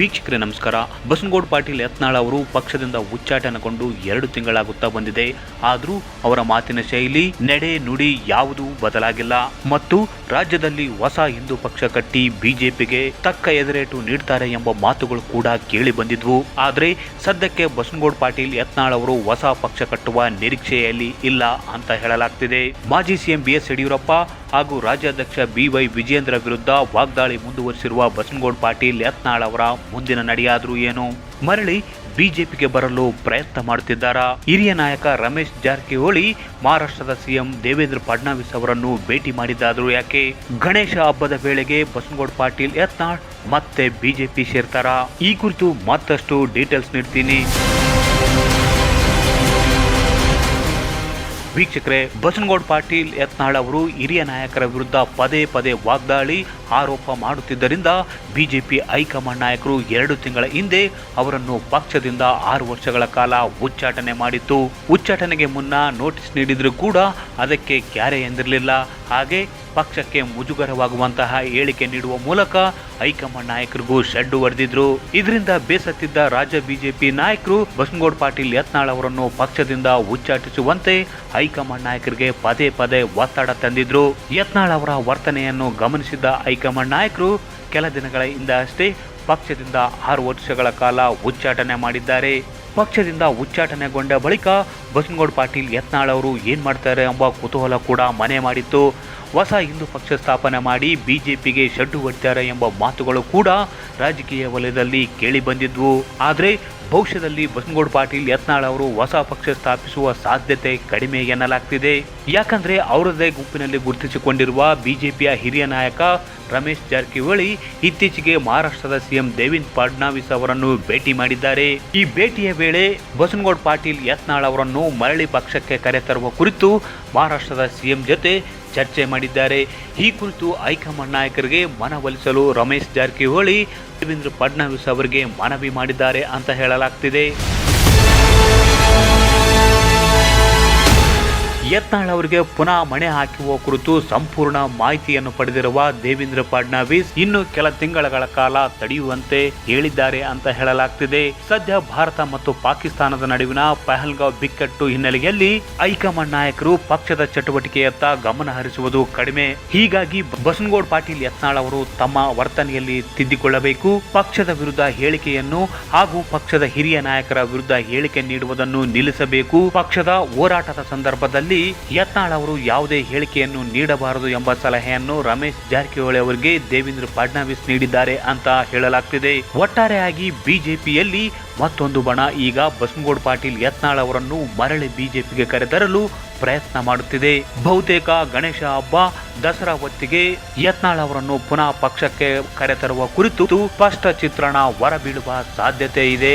ವೀಕ್ಷಕರೇ, ನಮಸ್ಕಾರ. ಬಸನಗೌಡ ಪಾಟೀಲ್ ಯತ್ನಾಳ ಅವರು ಪಕ್ಷದಿಂದ ಉಚ್ಚಾಟನಗೊಂಡು ಎರಡು ತಿಂಗಳಾಗುತ್ತಾ ಬಂದಿದೆ. ಆದರೂ ಅವರ ಮಾತಿನ ಶೈಲಿ, ನಡೆ ನುಡಿ ಯಾವುದೂ ಬದಲಾಗಿಲ್ಲ. ಮತ್ತು ರಾಜ್ಯದಲ್ಲಿ ಹೊಸ ಹಿಂದೂ ಪಕ್ಷ ಕಟ್ಟಿ ಬಿಜೆಪಿಗೆ ತಕ್ಕ ಎದುರೇಟು ನೀಡ್ತಾರೆ ಎಂಬ ಮಾತುಗಳು ಕೂಡ ಕೇಳಿ ಬಂದಿದ್ವು. ಆದರೆ ಸದ್ಯಕ್ಕೆ ಬಸನಗೌಡ ಪಾಟೀಲ್ ಯತ್ನಾಳ್ ಅವರು ಹೊಸ ಪಕ್ಷ ಕಟ್ಟುವ ನಿರೀಕ್ಷೆಯಲ್ಲಿ ಇಲ್ಲ ಅಂತ ಹೇಳಲಾಗ್ತಿದೆ. ಮಾಜಿ ಸಿಎಂ ಬಿ ಎಸ್ ಯಡಿಯೂರಪ್ಪ ಹಾಗೂ ರಾಜ್ಯಾಧ್ಯಕ್ಷ ಬಿವೈ ವಿಜೇಂದ್ರ ವಿರುದ್ಧ ವಾಗ್ದಾಳಿ ಮುಂದುವರಿಸಿರುವ ಬಸನಗೌಡ ಪಾಟೀಲ್ ಯತ್ನಾಳ್ ಅವರ ಮುಂದಿನ ನಡೆಯಾದರೂ ಏನು? ಮರಳಿ ಬಿಜೆಪಿಗೆ ಬರಲು ಪ್ರಯತ್ನ ಮಾಡುತ್ತಿದ್ದಾರಾ? ಹಿರಿಯ ನಾಯಕ ರಮೇಶ್ ಜಾರಕಿಹೊಳಿ ಮಹಾರಾಷ್ಟ್ರದ ಸಿಎಂ ದೇವೇಂದ್ರ ಫಡ್ನವೀಸ್ ಅವರನ್ನು ಭೇಟಿ ಮಾಡಿದ್ದಾದರೂ ಯಾಕೆ? ಗಣೇಶ ಹಬ್ಬದ ವೇಳೆಗೆ ಬಸನಗೌಡ ಪಾಟೀಲ್ ಯತ್ನಾಳ್ ಮತ್ತೆ ಬಿಜೆಪಿ ಸೇರ್ತಾರಾ? ಈ ಕುರಿತು ಮತ್ತಷ್ಟು ಡೀಟೇಲ್ಸ್ ನೀಡ್ತೀನಿ. ವೀಕ್ಷಕರೇ, ಬಸನಗೌಡ ಪಾಟೀಲ್ ಯತ್ನಾಳ್ ಅವರು ಹಿರಿಯ ನಾಯಕರ ವಿರುದ್ಧ ಪದೇ ಪದೇ ವಾಗ್ದಾಳಿ, ಆರೋಪ ಮಾಡುತ್ತಿದ್ದರಿಂದ ಬಿಜೆಪಿ ಹೈಕಮಾಂಡ್ ನಾಯಕರು ಎರಡು ತಿಂಗಳ ಹಿಂದೆ ಅವರನ್ನು ಪಕ್ಷದಿಂದ ಆರು ವರ್ಷಗಳ ಕಾಲ ಉಚ್ಚಾಟನೆ ಮಾಡಿತ್ತು. ಉಚ್ಚಾಟನೆಗೆ ಮುನ್ನ ನೋಟಿಸ್ ನೀಡಿದರೂ ಕೂಡ ಅದಕ್ಕೆ ಕ್ಯಾರೆ ಎಂದಿರಲಿಲ್ಲ. ಹಾಗೆ ಪಕ್ಷಕ್ಕೆ ಮುಜುಗರವಾಗುವಂತಹ ಹೇಳಿಕೆ ನೀಡುವ ಮೂಲಕ ಹೈಕಮಾಂಡ್ ನಾಯಕರಿಗೂ ಶೆಡ್ಡು ಹೊಡೆದಿದ್ರು ಇದರಿಂದ ಬೇಸತ್ತಿದ್ದ ರಾಜ್ಯ ಬಿಜೆಪಿ ನಾಯಕರು ಬಸನಗೌಡ ಪಾಟೀಲ್ ಯತ್ನಾಳ್ ಅವರನ್ನು ಪಕ್ಷದಿಂದ ಉಚ್ಚಾಟಿಸುವಂತೆ ಹೈಕಮಾಂಡ್ ನಾಯಕರಿಗೆ ಪದೇ ಪದೇ ಒತ್ತಡ ತಂದಿದ್ರು. ಯತ್ನಾಳ್ ಅವರ ವರ್ತನೆಯನ್ನು ಗಮನಿಸಿದ್ದ ಹೈಕಮಾಂಡ್ ನಾಯಕರು ಕೆಲ ದಿನಗಳ ಹಿಂದೆ ಅಷ್ಟೇ ಪಕ್ಷದಿಂದ ಆರು ವರ್ಷಗಳ ಕಾಲ ಉಚ್ಚಾಟನೆ ಮಾಡಿದ್ದಾರೆ. ಪಕ್ಷದಿಂದ ಉಚ್ಚಾಟನೆಗೊಂಡ ಬಳಿಕ ಬಸನಗೌಡ ಪಾಟೀಲ್ ಯತ್ನಾಳ್ ಅವರು ಏನು ಮಾಡ್ತಾರೆ ಎಂಬ ಕುತೂಹಲ ಕೂಡ ಮನೆ ಮಾಡಿತ್ತು. ಹೊಸ ಹಿಂದೂ ಪಕ್ಷ ಸ್ಥಾಪನೆ ಮಾಡಿ ಬಿ ಜೆ ಪಿಗೆ ಶಡ್ಡು ಹೊಡ್ತಾರೆ ಎಂಬ ಮಾತುಗಳು ಕೂಡ ರಾಜಕೀಯ ವಲಯದಲ್ಲಿ ಕೇಳಿ ಬಂದಿದ್ವು. ಆದರೆ ಭವಿಷ್ಯದಲ್ಲಿ ಬಸನಗೌಡ ಪಾಟೀಲ್ ಯತ್ನಾಳ್ ಅವರು ಹೊಸ ಪಕ್ಷ ಸ್ಥಾಪಿಸುವ ಸಾಧ್ಯತೆ ಕಡಿಮೆ ಎನ್ನಲಾಗ್ತಿದೆ. ಯಾಕಂದ್ರೆ ಅವರದೇ ಗುಂಪಿನಲ್ಲಿ ಗುರುತಿಸಿಕೊಂಡಿರುವ ಬಿಜೆಪಿಯ ಹಿರಿಯ ನಾಯಕ ರಮೇಶ್ ಜಾರಕಿಹೊಳಿ ಇತ್ತೀಚೆಗೆ ಮಹಾರಾಷ್ಟ್ರದ ಸಿಎಂ ದೇವೇಂದ್ರ ಫಡ್ನವೀಸ್ ಅವರನ್ನು ಭೇಟಿ ಮಾಡಿದ್ದಾರೆ. ಈ ಭೇಟಿಯ ವೇಳೆ ಬಸನಗೌಡ ಪಾಟೀಲ್ ಯತ್ನಾಳ್ ಅವರನ್ನು ಮರಳಿ ಪಕ್ಷಕ್ಕೆ ಕರೆತರುವ ಕುರಿತು ಮಹಾರಾಷ್ಟ್ರದ ಸಿಎಂ ಜೊತೆ ಚರ್ಚೆ ಮಾಡಿದ್ದಾರೆ. ಈ ಕುರಿತು ಹೈಕಮಾಂಡ್ ನಾಯಕರಿಗೆ ಮನವೊಲಿಸಲು ರಮೇಶ್ ಜಾರಕಿಹೊಳಿ ದೇವೇಂದ್ರ ಫಡ್ನವೀಸ್ ಅವರಿಗೆ ಮನವಿ ಮಾಡಿದ್ದಾರೆ ಅಂತ ಹೇಳಲಾಗ್ತಿದೆ. ಯತ್ನಾಳ್ ಅವರಿಗೆ ಪುನಃ ಮಣೆ ಹಾಕುವ ಕುರಿತು ಸಂಪೂರ್ಣ ಮಾಹಿತಿಯನ್ನು ಪಡೆದಿರುವ ದೇವೇಂದ್ರ ಫಡ್ನವೀಸ್ ಇನ್ನು ಕೆಲ ತಿಂಗಳ ಕಾಲ ತಡೆಯುವಂತೆ ಹೇಳಿದ್ದಾರೆ ಅಂತ ಹೇಳಲಾಗ್ತಿದೆ. ಸದ್ಯ ಭಾರತ ಮತ್ತು ಪಾಕಿಸ್ತಾನದ ನಡುವಿನ ಪಹಲ್ಗಾವ್ ಬಿಕ್ಕಟ್ಟು ಹಿನ್ನೆಲೆಯಲ್ಲಿ ಹೈಕಮಾಂಡ್ ನಾಯಕರು ಪಕ್ಷದ ಚಟುವಟಿಕೆಯತ್ತ ಗಮನ ಹರಿಸುವುದು ಕಡಿಮೆ. ಹೀಗಾಗಿ ಬಸನಗೌಡ ಪಾಟೀಲ್ ಯತ್ನಾಳ್ ಅವರು ತಮ್ಮ ವರ್ತನೆಯಲ್ಲಿ ತಿದ್ದಿಕೊಳ್ಳಬೇಕು. ಪಕ್ಷದ ವಿರುದ್ಧ ಹೇಳಿಕೆಯನ್ನು ಹಾಗೂ ಪಕ್ಷದ ಹಿರಿಯ ನಾಯಕರ ವಿರುದ್ಧ ಹೇಳಿಕೆ ನೀಡುವುದನ್ನು ನಿಲ್ಲಿಸಬೇಕು. ಪಕ್ಷದ ಹೋರಾಟದ ಸಂದರ್ಭದಲ್ಲಿ ಯತ್ನಾಳ್ ಅವರು ಯಾವುದೇ ಹೇಳಿಕೆಯನ್ನು ನೀಡಬಾರದು ಎಂಬ ಸಲಹೆಯನ್ನು ರಮೇಶ್ ಜಾರಕಿಹೊಳಿ ಅವರಿಗೆ ದೇವೇಂದ್ರ ಫಡ್ನವೀಸ್ ನೀಡಿದ್ದಾರೆ ಅಂತ ಹೇಳಲಾಗ್ತಿದೆ. ಒಟ್ಟಾರೆಯಾಗಿ ಬಿಜೆಪಿಯಲ್ಲಿ ಮತ್ತೊಂದು ಬಣ, ಈಗ ಬಸನಗೌಡ ಪಾಟೀಲ್ ಯತ್ನಾಳ್ ಅವರನ್ನು ಮರಳಿ ಬಿಜೆಪಿಗೆ ಕರೆತರಲು ಪ್ರಯತ್ನ ಮಾಡುತ್ತಿದೆ. ಬಹುತೇಕ ಗಣೇಶ ಹಬ್ಬ, ದಸರಾ ಹೊತ್ತಿಗೆ ಯತ್ನಾಳ್ ಅವರನ್ನು ಪುನಃ ಪಕ್ಷಕ್ಕೆ ಕರೆತರುವ ಕುರಿತು ಸ್ಪಷ್ಟ ಚಿತ್ರಣ ಹೊರಬೀಳುವ ಸಾಧ್ಯತೆ ಇದೆ.